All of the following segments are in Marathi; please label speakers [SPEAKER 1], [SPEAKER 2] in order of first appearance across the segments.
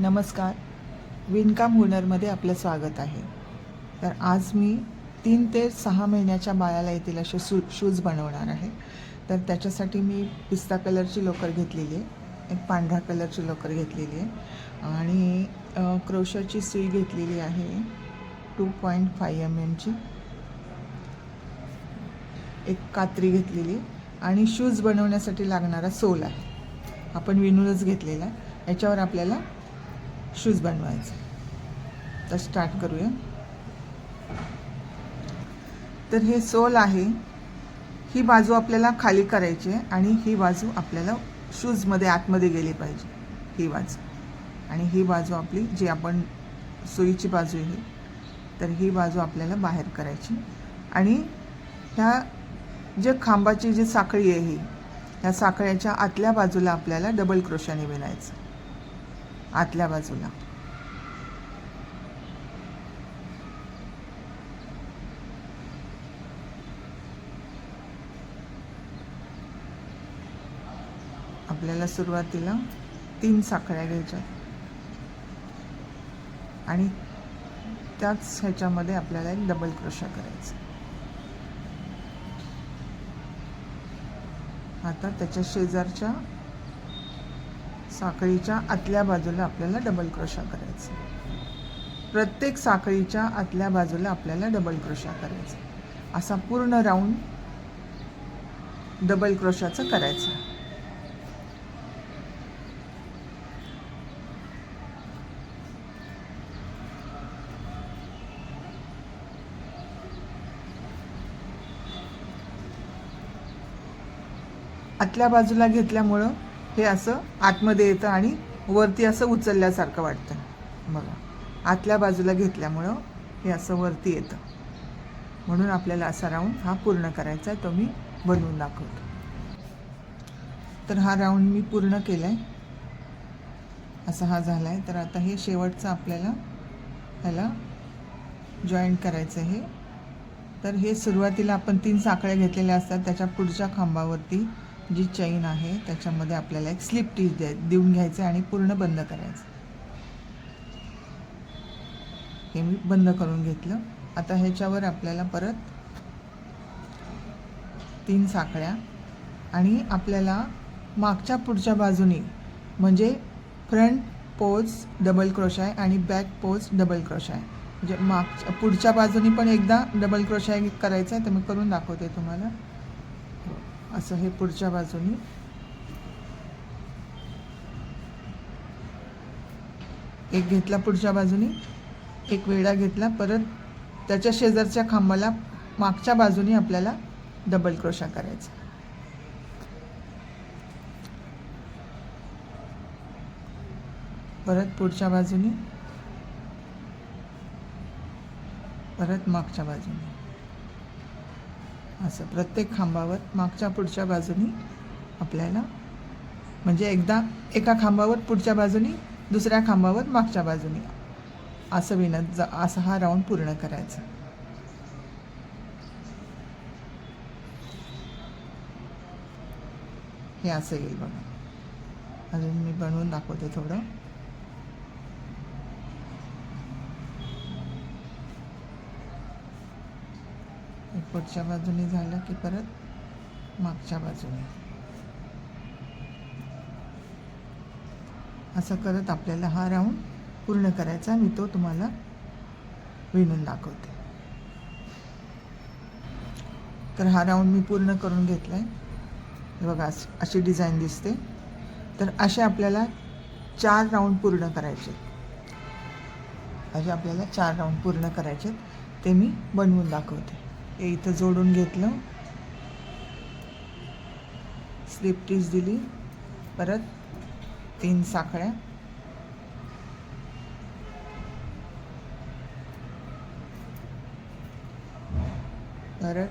[SPEAKER 1] नमस्कार. विणकाम हुनरमध्ये आपलं स्वागत आहे. तर आज मी तीन ते सहा महिन्याच्या बाळाला येतील असे शू शूज बनवणार आहे. तर त्याच्यासाठी मी पिस्ता कलरची लोकर घेतलेली आहे. एक पांढरा कलरची लोकर घेतलेली आहे. आणि क्रोशाची सुई घेतलेली आहे. टू पॉईंट फाय एम एमची. एक कात्री घेतलेली आणि शूज बनवण्यासाठी लागणारा सोल आहे. आपण विणूनच घेतलेला आहे. याच्यावर आपल्याला शूज बनवायचे. तर स्टार्ट करूया. तर हे सोल आहे. ही बाजू आपल्याला खाली करायची आहे आणि ही बाजू आपल्याला शूजमध्ये आतमध्ये गेली पाहिजे. ही बाजू. आणि ही बाजू आपली जी आपण सुईची बाजू आहे तर ही बाजू आपल्याला बाहेर करायची. आणि ह्या जे खांबाची जी साखळी आहे ही ह्या साखळ्याच्या आतल्या बाजूला आपल्याला डबल क्रोशाने विणायचं. आतल्या बाजूला. आपल्याला सुरुवातीला तीन साखळ्या घ्यायच्या आणि त्याच ह्याच्यामध्ये आपल्याला एक डबल क्रोशा करायचं. आता त्याच्या शेजारच्या साखळीच्या आतल्या बाजूला आपल्याला डबल क्रोशा करायचं. प्रत्येक साखळीच्या आतल्या बाजूला आपल्याला डबल क्रोशा करायचा. असा पूर्ण राऊंड डबल क्रोशाचं करायचं. आतल्या बाजूला घेतल्यामुळं हे असं आतमध्ये येतं आणि वरती असं उचलल्यासारखं वाटतं. बघा आतल्या बाजूला घेतल्यामुळं हे असं वरती येतं. म्हणून आपल्याला असा राऊंड हा पूर्ण करायचा आहे तो मी बनवून दाखवतो. तर हा राऊंड मी पूर्ण केला आहे असा हा झाला आहे तर आता हे शेवटचं आपल्याला ह्याला जॉईंट करायचं आहे. तर हे सुरुवातीला आपण तीन साखळ्या घेतलेल्या असतात त्याच्या पुढच्या खांबावरती जी चैन आहे त्याच्यामध्ये आपल्याला एक स्लिप टीच द्या देऊन घ्यायचं आणि पूर्ण बंद करायचं. हे मी बंद करून घेतलं. आता ह्याच्यावर आपल्याला परत तीन साखळ्या आणि आपल्याला मागच्या पुढच्या बाजूने म्हणजे फ्रंट पोज डबल क्रोशाय आणि बॅक पोज डबल क्रोशाय म्हणजे मागच्या पुढच्या बाजूने पण एकदा डबल क्रोशाय करायचं आहे तर मी करून दाखवते तुम्हाला. असं हे पुढच्या बाजूनी. एक घेतला पुढच्या बाजूनी एक वेळा घेतला परत त्याच्या शेजारच्या खांबाला मागच्या बाजूनी आपल्याला डबल क्रोशा करायचा. परत पुढच्या बाजूनी परत मागच्या बाजूनी. असं प्रत्येक खांबावर मागच्या पुढच्या बाजूनी आपल्याला म्हणजे एकदा एका खांबावर पुढच्या बाजूनी दुसऱ्या खांबावर मागच्या बाजूनी. असं विनत जा असा हा राऊंड पूर्ण करायचा. हे असं येईल बघा. अजून मी बनवून दाखवते थोडं हे पुढच्या बाजूने झालं की परत मागच्या बाजूने. असं करत आपल्याला हा राऊंड पूर्ण करायचा. मी तो तुम्हाला विणून दाखवते. तर हा राऊंड मी पूर्ण करून घेतला आहे बघा अशी अशी डिझाईन दिसते. तर असे आपल्याला चार राऊंड पूर्ण करायचे. असे आपल्याला चार राऊंड पूर्ण करायचे. ते मी बनवून दाखवते. हे इथं जोडून घेतलं. स्लिप टीज दिली. परत तीन साखळ्या. परत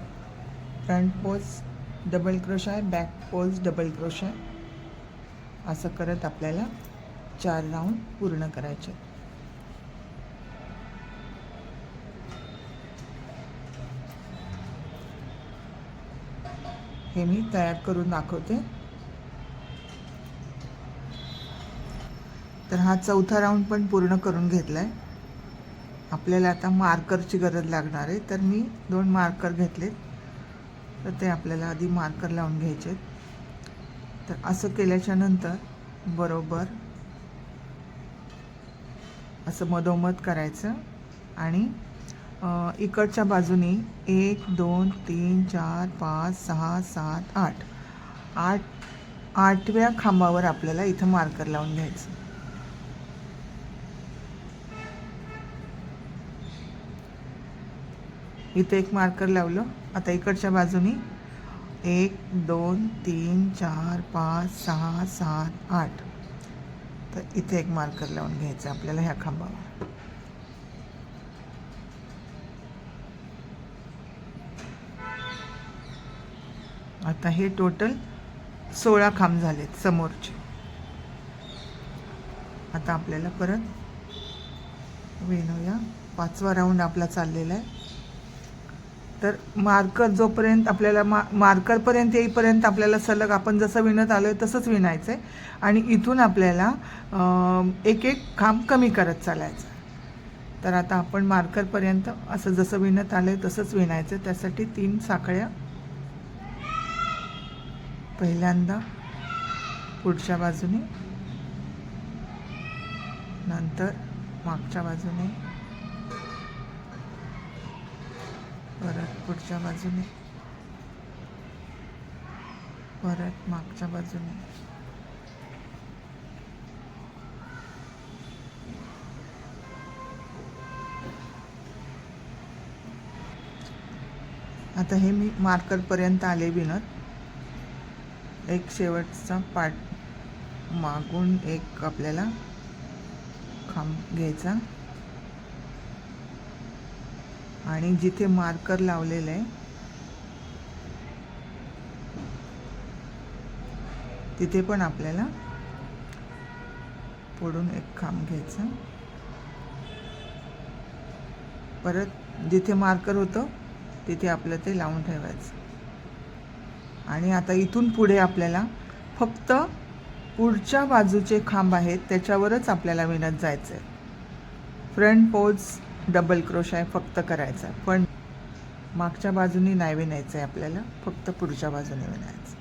[SPEAKER 1] front post double crochet back post double crochet असं करत आपल्याला चार राऊंड पूर्ण करायचे. हे मी तयार करून दाखवते. तर हा चौथा राऊंड पण पूर्ण करून घेतला आहे आपल्याला आता मार्करची गरज लागणार आहे. तर मी दोन मार्कर घेतलेत. तर ते आपल्याला आधी मार्कर लावून घ्यायचे तर असं केल्याच्यानंतर बरोबर असं मधोमध करायचं आणि इकडच्या बाजूनी एक दोन तीन चार पाच सहा सात आठ. आठ आठव्या खांबावर आपल्याला इथं मार्कर लावून घ्यायचं. इथं एक मार्कर लावलं. आता इकडच्या बाजूनी एक दोन तीन चार पाच सहा सात आठ. तर इथे एक मार्कर लावून घ्यायचं आपल्याला ह्या खांबावर. आता हे टोटल सोळा खांब झालेत समोरचे. आता आपल्याला परत विणूया. पाचवा राऊंड आपला चाललेला आहे. तर मार्कर जोपर्यंत आपल्याला मा मार्करपर्यंत येईपर्यंत आपल्याला सलग आपण जसं विणत आलो आहे तसंच विणायचं आहे आणि इथून आपल्याला एक एक खांब कमी करत चालायचं. तर आता आपण मार्करपर्यंत असं जसं विणत आलं आहे तसंच विणायचं त्यासाठी तीन साखळ्या पहिल्यांदा पुढच्या बाजूने नंतर मागच्या बाजूने परत पुढच्या बाजूने परत मागच्या बाजूने. आता हे मी मार्करपर्यंत आले विनत एक शेवटचा पाठ मागून एक आपल्याला खांब घ्यायचा. आणि जिथे मार्कर लावलेलं आहे तिथे पण आपल्याला पुढून एक खांब घ्यायचा. परत जिथे मार्कर होतं तिथे आपलं ते लावून ठेवायचं. आणि आता इथून पुढे आपल्याला फक्त पुढच्या बाजूचे खांब आहेत त्याच्यावरच आपल्याला विणत जायचं आहे फ्रंट पोज डबल क्रोश आहे फक्त करायचा आहे पण मागच्या बाजूनी नाही विणायचं आहे आपल्याला फक्त पुढच्या बाजूने विणायचं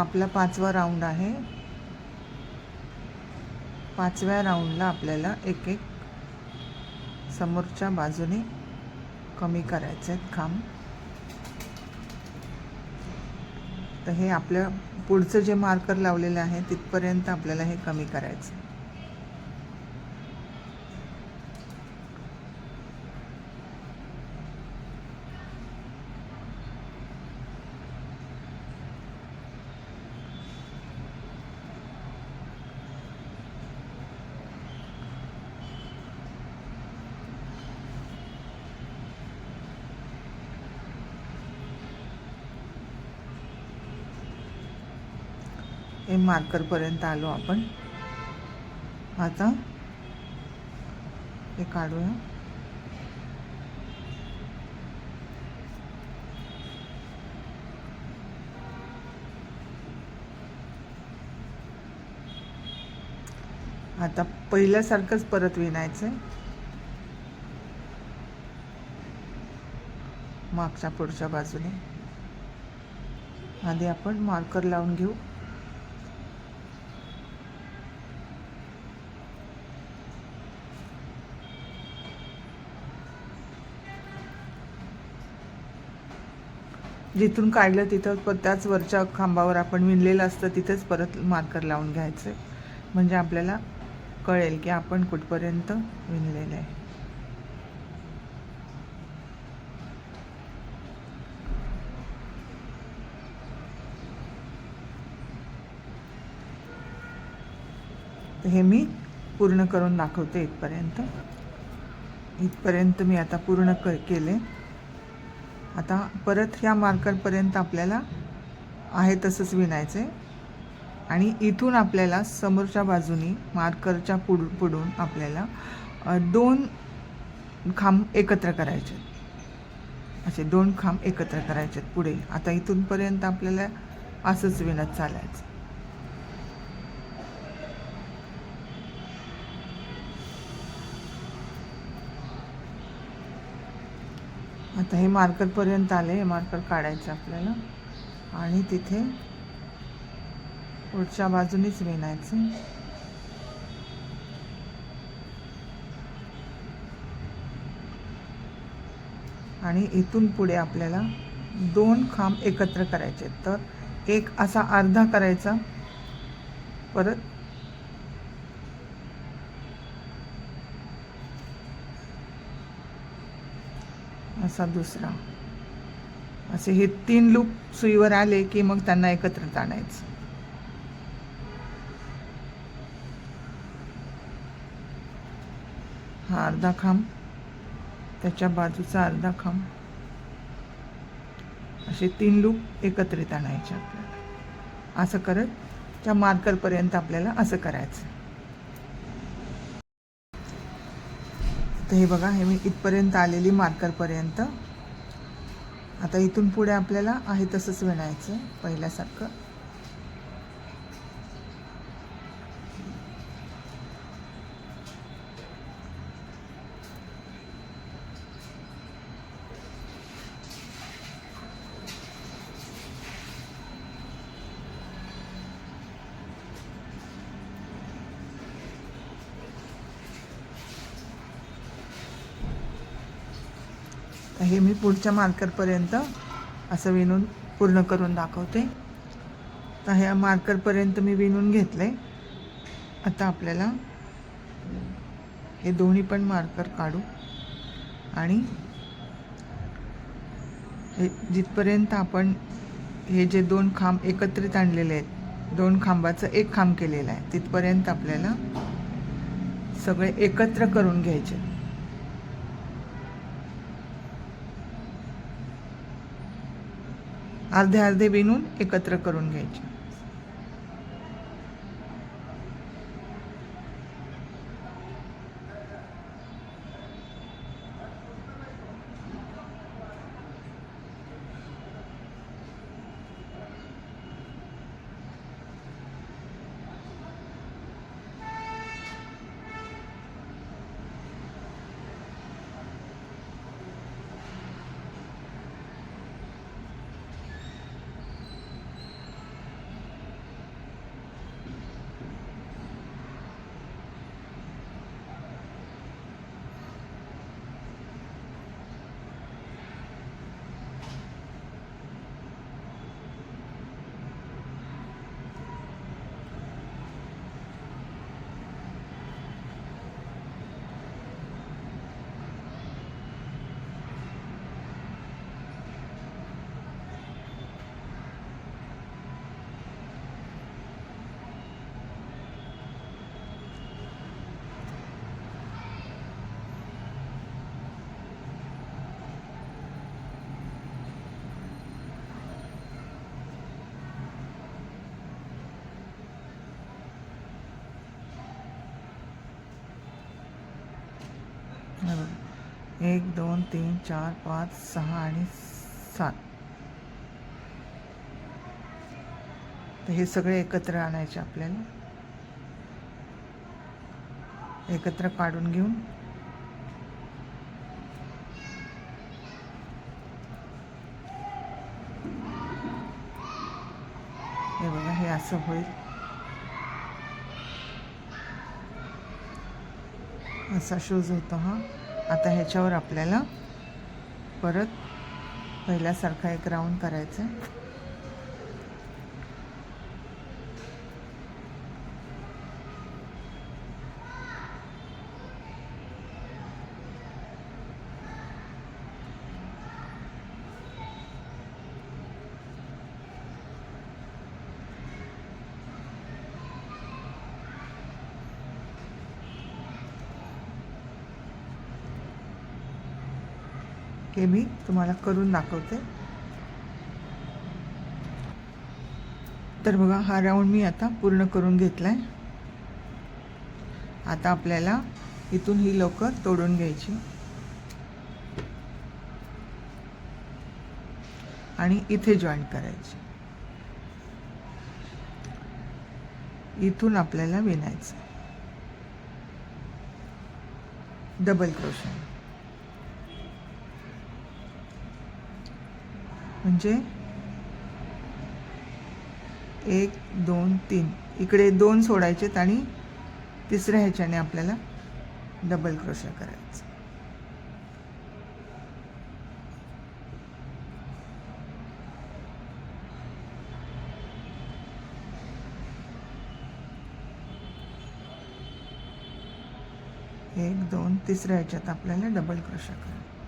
[SPEAKER 1] हा आपला पाचवा राऊंड आहे. पाचव्या राऊंडला आपल्याला एक एक समोरच्या बाजूने कमी करायचे आहेत खांब. तर हे आपल्या पुढचं जे मार्कर लावलेलं आहे तिथपर्यंत आपल्याला हे कमी करायचं मार्करपर्यंत आलो आपण. आता हे काढूया. आता पहिल्यासारखंच परत विणायचं आहे मागच्या पुढच्या बाजूने. आधी आपण मार्कर लावून घेऊ. जिथून काढलं तिथं प त्याच वरच्या खांबावर आपण विणलेलं असतं तिथेच परत मार्कर लावून घ्यायचं. म्हणजे आपल्याला कळेल की आपण कुठपर्यंत विणलेलं आहे. हे मी पूर्ण करून दाखवते इथपर्यंत. इथपर्यंत मी आता पूर्ण क केले. आता परत ह्या मार्करपर्यंत आपल्याला आहे तसंच विणायचं आहे आणि इथून आपल्याला समोरच्या बाजूनी मार्करच्या पुढ पुढून आपल्याला दोन खांब एकत्र करायचे आहेत. असे दोन खांब एकत्र करायचे आहेत पुढे. आता इथूनपर्यंत आपल्याला असंच विणत चालायचं. आता हे मार्करपर्यंत आले हे मार्कर काढायचं आपल्याला आणि तिथे पुढच्या बाजूनीच विणायचं आणि इथून पुढे आपल्याला दोन खांब एकत्र करायचे आहेत. तर एक असा अर्धा करायचा परत असा दुसरा. असे हे तीन लूप सुईवर आले की मग त्यांना एकत्र आणायचं हा अर्धा खांब त्याच्या बाजूचा अर्धा खांब. असे तीन लूप एकत्रित आणायचे आपल्याला. असं करत त्या मार्करपर्यंत आपल्याला असं करायचं. तर हे बघा हे मी इथपर्यंत आलेली मार्करपर्यंत. आता इथून पुढे आपल्याला आहे तसंच विणायचं पहिल्यासारखं. पुढच्या मार्करपर्यंत असं विणून पूर्ण करून दाखवते. तर ह्या मार्करपर्यंत मी विणून घेतले. आता आपल्याला हे दोन्ही पण मार्कर काढू. आणि हे जिथपर्यंत आपण हे जे दोन खांब एकत्रित आणलेले आहेत दोन खांबाचं एक खांब केलेलं आहे तिथपर्यंत आपल्याला सगळे एकत्र करून घ्यायचे. अर्धे अर्धे विणून एकत्र करून घ्यायचे हे बघा. एक दोन तीन चार पाच सहा आणि सात. तर हे सगळे एकत्र आणायचे आपल्याला. एकत्र काढून घेऊन. हे बघा हे असं होईल. असा शूज होता हा. आता ह्याच्यावर आपल्याला परत पहिल्यासारखा एक राऊंड करायचा हे मी तुम्हाला करून दाखवते. तर बघा हा राऊंड मी आता पूर्ण करून घेतलाय. आता आपल्याला इथून ही लवकर तोडून घ्यायची. आणि इथे जॉईन करायची. इथून आपल्याला विणायचं. डबल क्रोशन म्हणजे एक दोन तीन. इकडे दोन सोडायचेत आणि तिसऱ्या ह्याच्याने आपल्याला डबल क्रोशा करायचं. एक दोन तिसऱ्या ह्याच्यात आपल्याला डबल क्रोशा करायचं.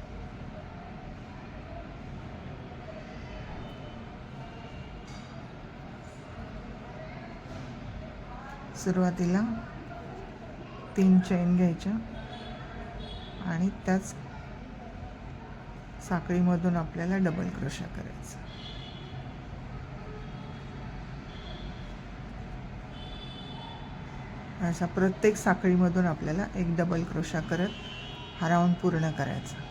[SPEAKER 1] सुरुवातीला तीन चैन घ्यायच्या आणि त्याच साखळीमधून आपल्याला डबल क्रोशा करायचा. अशा प्रत्येक साखळीमधून आपल्याला एक डबल क्रोशा करत हा राऊंड पूर्ण करायचा.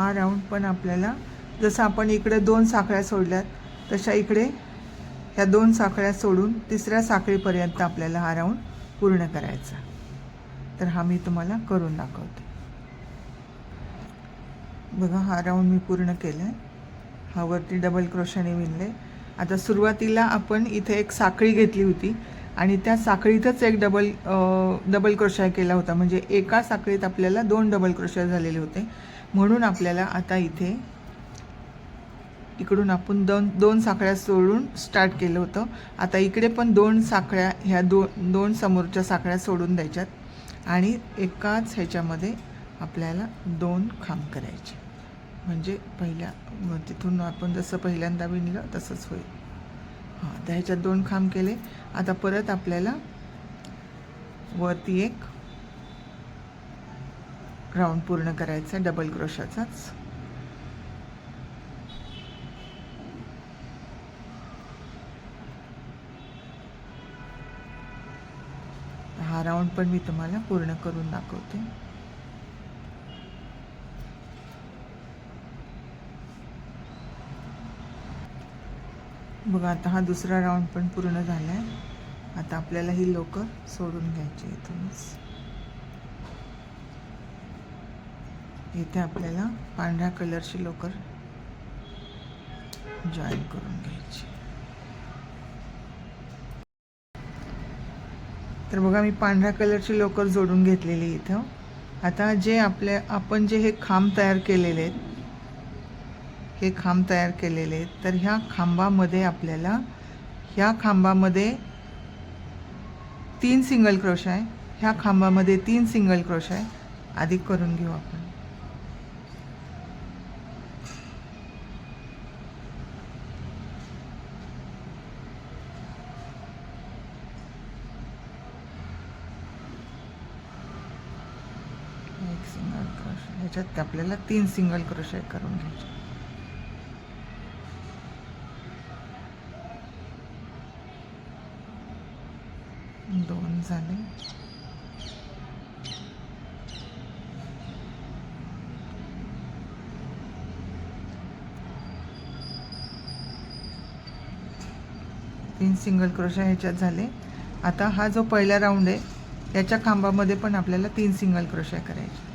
[SPEAKER 1] हा राऊंड पण आपल्याला जसं आपण इकडे दोन साखळ्या सोडल्यात तशा इकडे ह्या दोन साखळ्या सोडून तिसऱ्या साखळीपर्यंत आपल्याला हा राऊंड पूर्ण करायचा. तर हा मी तुम्हाला करून दाखवते. बघा हा राऊंड मी पूर्ण केला आहे हा वरती डबल क्रोशाने विणले. आता सुरुवातीला आपण इथे एक साखळी घेतली होती आणि त्या साखळीतच एक डबल डबल क्रोशा केला होता. म्हणजे एका साखळीत आपल्याला दोन डबल क्रोशा झालेले होते. म्हणून आपल्याला आता इथे इकडून आपण दोन दोन साखळ्या सोडून स्टार्ट केलं होतं. आता इकडे पण दोन साखळ्या ह्या दोन दोन समोरच्या साखळ्या सोडून द्यायच्यात. आणि एकाच ह्याच्यामध्ये आपल्याला दोन खांब करायचे. म्हणजे पहिल्या तिथून आपण जसं पहिल्यांदा विणलं तसंच होईल. हां त्या ह्याच्यात दोन खांब केले. आता परत आपल्याला वरती एक राऊंड पूर्ण करायचा डबल क्रोशाचाच हा राऊंड पण मी तुम्हाला पूर्ण करून दाखवते. बघा आता हा दुसरा राऊंड पण पूर्ण झाला आहे आता आपल्याला ही लोकं सोडून घ्यायची इथूनच इथे आपल्याला पांढऱ्या कलरची लोकर जॉईन करून घ्यायची. तर बघा मी पांढऱ्या कलरची लोकर जोडून घेतलेली इथं. आता जे आपल्या आपण जे हे खांब तयार केलेले आहेत हे खांब तयार केलेले आहेत तर ह्या खांबामध्ये आपल्याला ह्या खांबामध्ये तीन सिंगल क्रोश आहे ह्या खांबामध्ये तीन सिंगल क्रोश आहे. आधी करून घेऊ आपण एक सिंगल क्रोश ह्याच्यात आपल्याला तीन सिंगल क्रोशे करून घ्यायचे. दोन झाले. तीन सिंगल क्रोशा ह्याच्यात झाले. आता हा जो पहिला राऊंड आहे त्याच्या खांबामध्ये पण आपल्याला तीन सिंगल क्रोशा करायचे.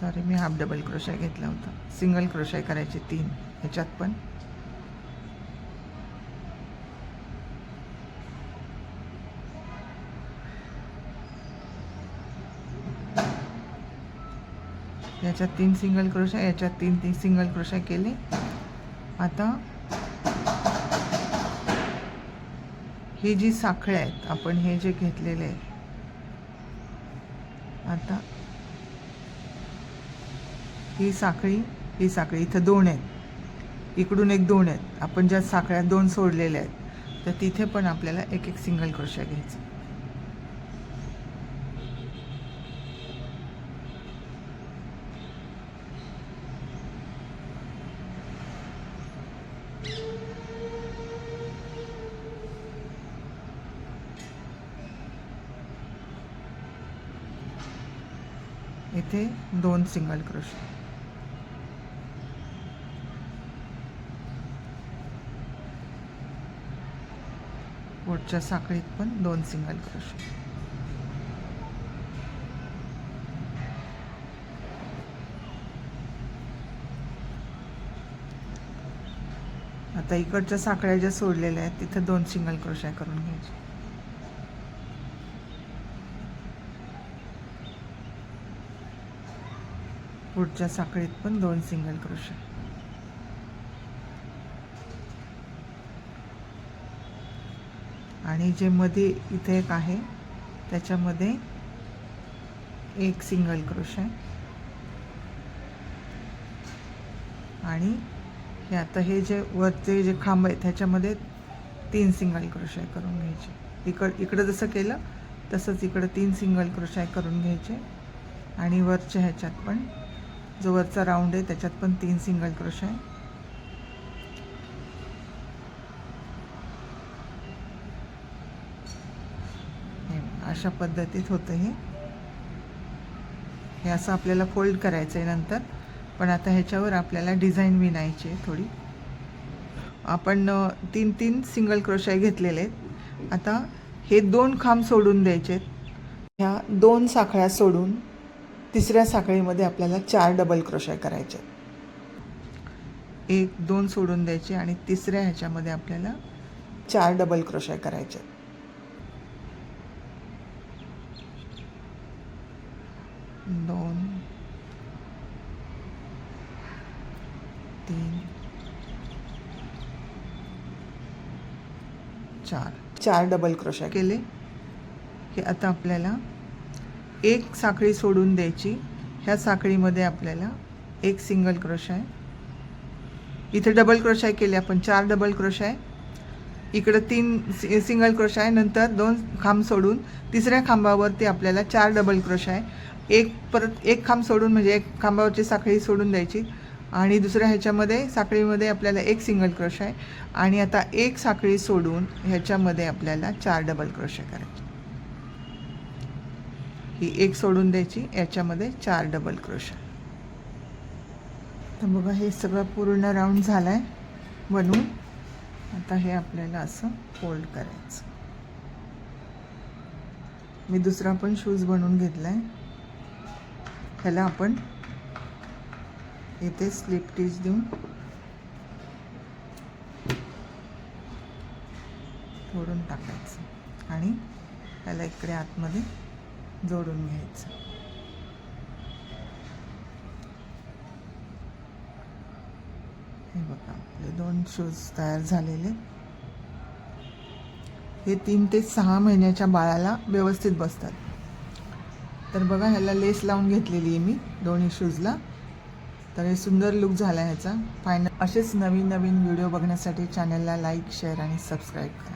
[SPEAKER 1] सॉरी मी हाफ डबल क्रोशा घेतला होता. सिंगल क्रोशाय करायचे तीन. ह्याच्यात पण. याच्यात तीन सिंगल क्रोशा याच्यात तीन तीन सिंगल क्रोशा केले. आता ही जी साखळी आहेत आपण हे जे घेतलेले आहे आता ही साखळी ही साखळी. इथं दोन आहेत. इकडून एक दोन आहेत. आपण ज्या साखळ्या दोन सोडलेल्या आहेत तर तिथे पण आपल्याला एक एक सिंगल क्रोशा घ्यायचं. इथे दोन सिंगल क्रोशे पुढच्या साखळीत पण दोन सिंगल क्रोशे आता इकडच्या साखळ्या ज्या सोडलेल्या आहेत तिथे दोन सिंगल क्रोशा करून घ्यायचे. पुढच्या साखळीत पण दोन सिंगल क्रोशा आणि जे मध्ये इथे एक आहे त्याच्यामध्ये एक सिंगल क्रोशे आणि हे आता हे जे वरचे जे खांब आहेत त्याच्यामध्ये तीन सिंगल क्रोशे करून घ्यायचे. इकड इकडं जसं केलं तसंच इकडं तीन सिंगल क्रोशे करून घ्यायचे. आणि वरच्या ह्याच्यात पण जो वरचा राऊंड आहे त्याच्यात पण तीन सिंगल क्रोश आहे हे अशा पद्धतीत होतं हे हे असं आपल्याला फोल्ड करायचं आहे नंतर पण आता ह्याच्यावर आपल्याला डिझाईन विणायची आहे थोडी. आपण तीन तीन सिंगल क्रोशाय घेतलेले आहेत. आता हे दोन खांब सोडून द्यायचे आहेत. ह्या दोन साखळ्या सोडून तिसऱ्या साखळीमध्ये आपल्याला चार डबल क्रोशाय करायचे आहेत. एक दोन सोडून द्यायचे आणि तिसऱ्या ह्याच्यामध्ये आपल्याला चार डबल क्रोशाय करायचे आहेत. दोन तीन चार. चार डबल क्रोशा केले. हे आता आपल्याला एक साखळी सोडून द्यायची. ह्या साखळीमध्ये आपल्याला एक सिंगल क्रोश आहे इथे डबल क्रोश आहे केले आपण. चार डबल क्रोश आहे इकडं तीन सि सिंगल क्रोश आहे नंतर दोन खांब सोडून तिसऱ्या खांबावरती आपल्याला चार डबल क्रोश आहे एक परत एक खांब सोडून म्हणजे एक खांबावरची साखळी सोडून द्यायची. आणि दुसऱ्या ह्याच्यामध्ये साखळीमध्ये आपल्याला एक सिंगल क्रोश आहे. आणि आता एक साखळी सोडून ह्याच्यामध्ये आपल्याला चार डबल क्रोशे करायचे. ही एक सोडून द्यायची याच्यामध्ये चार डबल क्रोशा तर बघा हे सगळं पूर्ण राऊंड झालं आहे बनवून आता हे आपल्याला असं फोल्ड करायचं. मी दुसरा पण शूज बनवून घेतला आहे ह्याला आपण इथे स्लिप टीच देऊन. फोडून टाकायचं. आणि त्याला इकडे आतमध्ये जोडून घ्यायचं. हे बघा आपले दोन शूज तयार झालेले. हे तीन ते सहा महिन्याच्या बाळाला व्यवस्थित बसतात. तर बघा ह्याला लेस लावून घेतलेली आहे मी दोन्ही शूजला तर हे सुंदर लुक झाला ह्याचा. फायनल असेच नवीन नवीन व्हिडिओ बघण्यासाठी चॅनलला लाईक शेअर आणि सबस्क्राईब करा.